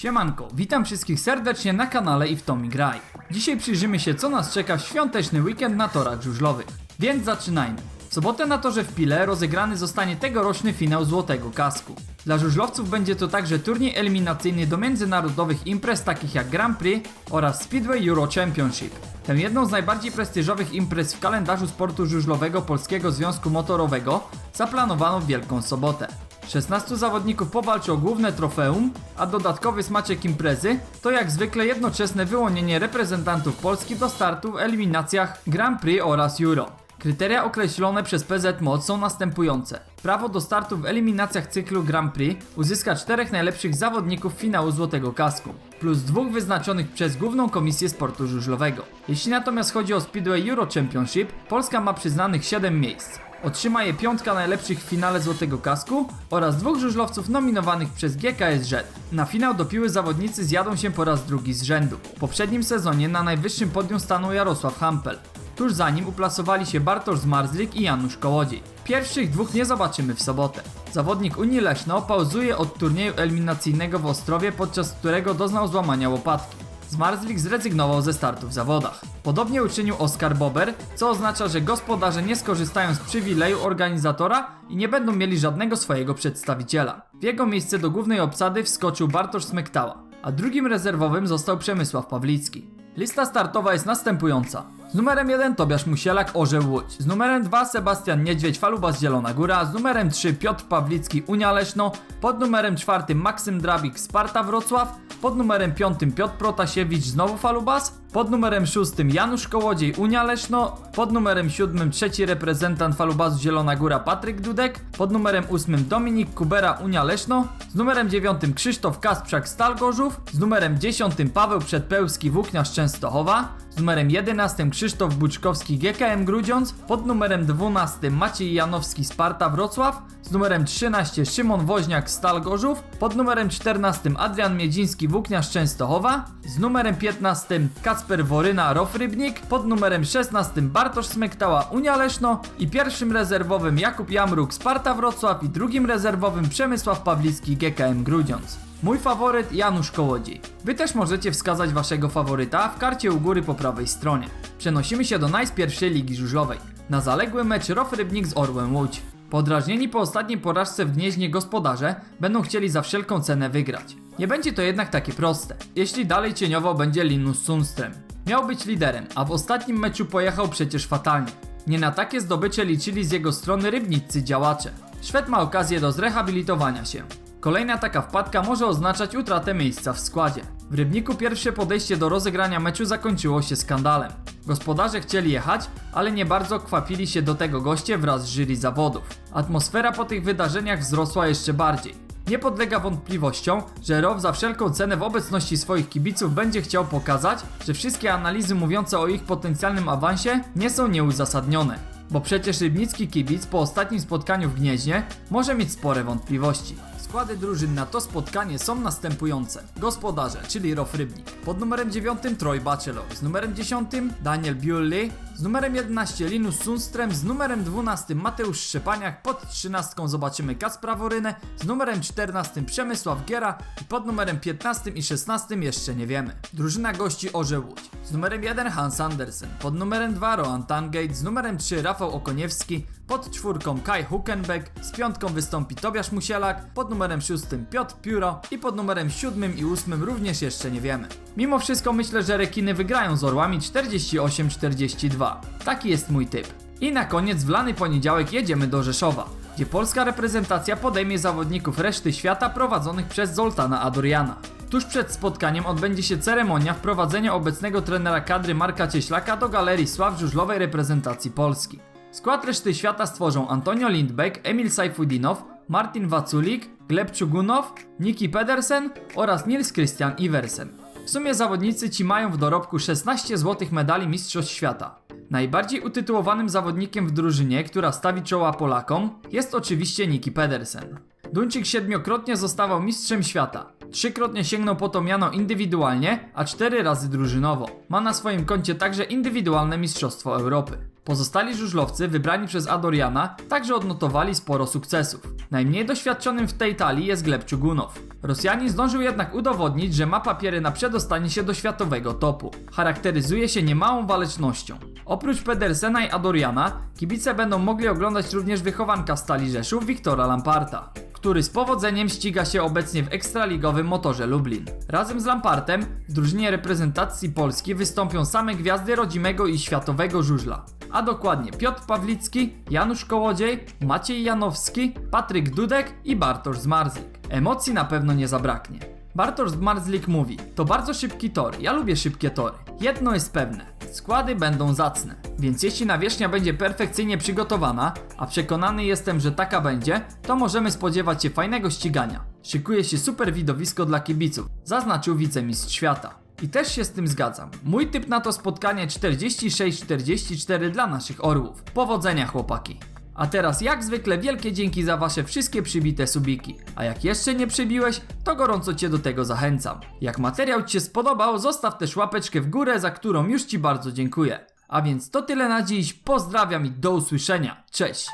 Siemanko, witam wszystkich serdecznie na kanale i w Tommy Graj. Dzisiaj przyjrzymy się co nas czeka w świąteczny weekend na torach żużlowych. Więc zaczynajmy. W sobotę na torze w Pile rozegrany zostanie tegoroczny finał Złotego Kasku. Dla żużlowców będzie to także turniej eliminacyjny do międzynarodowych imprez takich jak Grand Prix oraz Speedway Euro Championship. Tę jedną z najbardziej prestiżowych imprez w kalendarzu sportu żużlowego Polskiego Związku Motorowego zaplanowano w Wielką Sobotę. 16 zawodników powalczy o główne trofeum, a dodatkowy smaczek imprezy to jak zwykle jednoczesne wyłonienie reprezentantów Polski do startu w eliminacjach Grand Prix oraz Euro. Kryteria określone przez PZ Mod są następujące. Prawo do startu w eliminacjach cyklu Grand Prix uzyska czterech najlepszych zawodników finału Złotego Kasku, plus dwóch wyznaczonych przez Główną Komisję Sportu Żużlowego. Jeśli natomiast chodzi o Speedway Euro Championship, Polska ma przyznanych 7 miejsc. Otrzyma je piątka najlepszych w finale Złotego Kasku oraz dwóch żużlowców nominowanych przez GKSZ. Na finał do piły zawodnicy zjadą się po raz drugi z rzędu. W poprzednim sezonie na najwyższym podium stanął Jarosław Hampel. Tuż za nim uplasowali się Bartosz Zmarzlik i Janusz Kołodziej. Pierwszych dwóch nie zobaczymy w sobotę. Zawodnik Unii Leszno pauzuje od turnieju eliminacyjnego w Ostrowie, podczas którego doznał złamania łopatki. Zmarzlik zrezygnował ze startu w zawodach. Podobnie uczynił Oskar Bober, co oznacza, że gospodarze nie skorzystają z przywileju organizatora i nie będą mieli żadnego swojego przedstawiciela. W jego miejsce do głównej obsady wskoczył Bartosz Smektała, a drugim rezerwowym został Przemysław Pawlicki. Lista startowa jest następująca. Z numerem 1 Tobiasz Musielak Orzeł Łódź. Z numerem 2 Sebastian Niedźwiedź Falubas Zielona Góra. Z numerem 3 Piotr Pawlicki Unia Leszno. Pod numerem 4 Maksym Drabik Sparta Wrocław. Pod numerem 5 Piotr Protasiewicz znowu Falubas. Pod numerem 6 Janusz Kołodziej Unia Leszno. Pod numerem 7 trzeci reprezentant Falubasu Zielona Góra Patryk Dudek. Pod numerem 8 Dominik Kubera Unia Leszno. Z numerem 9 Krzysztof Kasprzak Stal Gorzów. Z numerem 10 Paweł Przedpełski Włókniarz Częstochowa. Z numerem 11 Krzysztof Buczkowski GKM Grudziądz. Pod numerem 12 Maciej Janowski Sparta Wrocław. Z numerem 13 Szymon Woźniak Stal Gorzów. Pod numerem 14 Adrian Miedziński Włókniarz Częstochowa. Z numerem 15 Kacper Woryna Rof Rybnik. Pod numerem 16 Bartosz Smektała Unia Leszno. I pierwszym rezerwowym Jakub Jamruk Sparta Wrocław. I drugim rezerwowym Przemysław Pawlicki GKM Grudziądz. Mój faworyt Janusz Kołodziej. Wy też możecie wskazać waszego faworyta w karcie u góry po prawej stronie. Przenosimy się do najpierwszej ligi żużlowej. Na zaległy mecz Rof Rybnik z Orłem Łódź. Podrażnieni po ostatniej porażce w Gnieźnie gospodarze będą chcieli za wszelką cenę wygrać. Nie będzie to jednak takie proste, jeśli dalej cieniował będzie Linus Sundström. Miał być liderem, a w ostatnim meczu pojechał przecież fatalnie. Nie na takie zdobycie liczyli z jego strony rybniccy działacze. Szwed ma okazję do zrehabilitowania się. Kolejna taka wpadka może oznaczać utratę miejsca w składzie. W Rybniku pierwsze podejście do rozegrania meczu zakończyło się skandalem. Gospodarze chcieli jechać, ale nie bardzo kwapili się do tego goście wraz z jury zawodów. Atmosfera po tych wydarzeniach wzrosła jeszcze bardziej. Nie podlega wątpliwościom, że ROW za wszelką cenę w obecności swoich kibiców będzie chciał pokazać, że wszystkie analizy mówiące o ich potencjalnym awansie nie są nieuzasadnione. Bo przecież rybnicki kibic po ostatnim spotkaniu w Gnieźnie może mieć spore wątpliwości. Składy drużyn na to spotkanie są następujące. Gospodarze, czyli Rof Rybnik. Pod numerem 9 Troy Bachelor, z numerem 10 Daniel Bewley, z numerem 11 Linus Sundström, z numerem 12 Mateusz Szczepaniak, pod 13 zobaczymy Kacpra Worynę, z numerem 14 Przemysław Giera i pod numerem 15 i 16 jeszcze nie wiemy. Drużyna gości Orze Łódź. Z numerem 1 Hans Andersen, pod numerem 2 Rohan Tangate, z numerem 3 Rafał Okoniewski, pod czwórką Kai Huckenbeck, z piątką wystąpi Tobiasz Musielak, pod numerem 6 Piotr Pióro i pod numerem 7 i 8 również jeszcze nie wiemy. Mimo wszystko myślę, że rekiny wygrają z orłami 48-42. Taki jest mój typ. I na koniec w lany poniedziałek jedziemy do Rzeszowa, gdzie polska reprezentacja podejmie zawodników reszty świata prowadzonych przez Zoltana Adoriana. Tuż przed spotkaniem odbędzie się ceremonia wprowadzenia obecnego trenera kadry Marka Cieślaka do Galerii Sław Żużlowej Reprezentacji Polski. Skład reszty świata stworzą Antonio Lindbeck, Emil Sajfudinow, Martin Waculik, Gleb Czugunow, Niki Pedersen oraz Nils Christian Iversen. W sumie zawodnicy ci mają w dorobku 16 złotych medali Mistrzostw Świata. Najbardziej utytułowanym zawodnikiem w drużynie, która stawi czoła Polakom, jest oczywiście Niki Pedersen. Duńczyk siedmiokrotnie zostawał mistrzem świata. Trzykrotnie sięgnął po to miano indywidualnie, a cztery razy drużynowo. Ma na swoim koncie także indywidualne Mistrzostwo Europy. Pozostali żużlowcy wybrani przez Adoriana także odnotowali sporo sukcesów. Najmniej doświadczonym w tej talii jest Gleb Czugunow. Rosjanin zdążył jednak udowodnić, że ma papiery na przedostanie się do światowego topu. Charakteryzuje się niemałą walecznością. Oprócz Pedersena i Adoriana, kibice będą mogli oglądać również wychowanka Stali Rzeszów Wiktora Lamparta który z powodzeniem ściga się obecnie w ekstraligowym motorze Lublin. Razem z Lampartem w drużynie reprezentacji Polski wystąpią same gwiazdy rodzimego i światowego żużla. A dokładnie Piotr Pawlicki, Janusz Kołodziej, Maciej Janowski, Patryk Dudek i Bartosz Zmarzik. Emocji na pewno nie zabraknie. Bartosz Zmarzlik mówi, to bardzo szybki tor, ja lubię szybkie tory. Jedno jest pewne, składy będą zacne. Więc jeśli nawierzchnia będzie perfekcyjnie przygotowana, a przekonany jestem, że taka będzie, to możemy spodziewać się fajnego ścigania. Szykuje się super widowisko dla kibiców, zaznaczył wicemistrz świata. I też się z tym zgadzam. Mój typ na to spotkanie 46-44 dla naszych orłów. Powodzenia chłopaki. A teraz jak zwykle wielkie dzięki za wasze wszystkie przybite subiki. A jak jeszcze nie przybiłeś, to gorąco cię do tego zachęcam. Jak materiał ci się spodobał, zostaw też łapeczkę w górę, za którą już ci bardzo dziękuję. A więc to tyle na dziś, pozdrawiam i do usłyszenia. Cześć!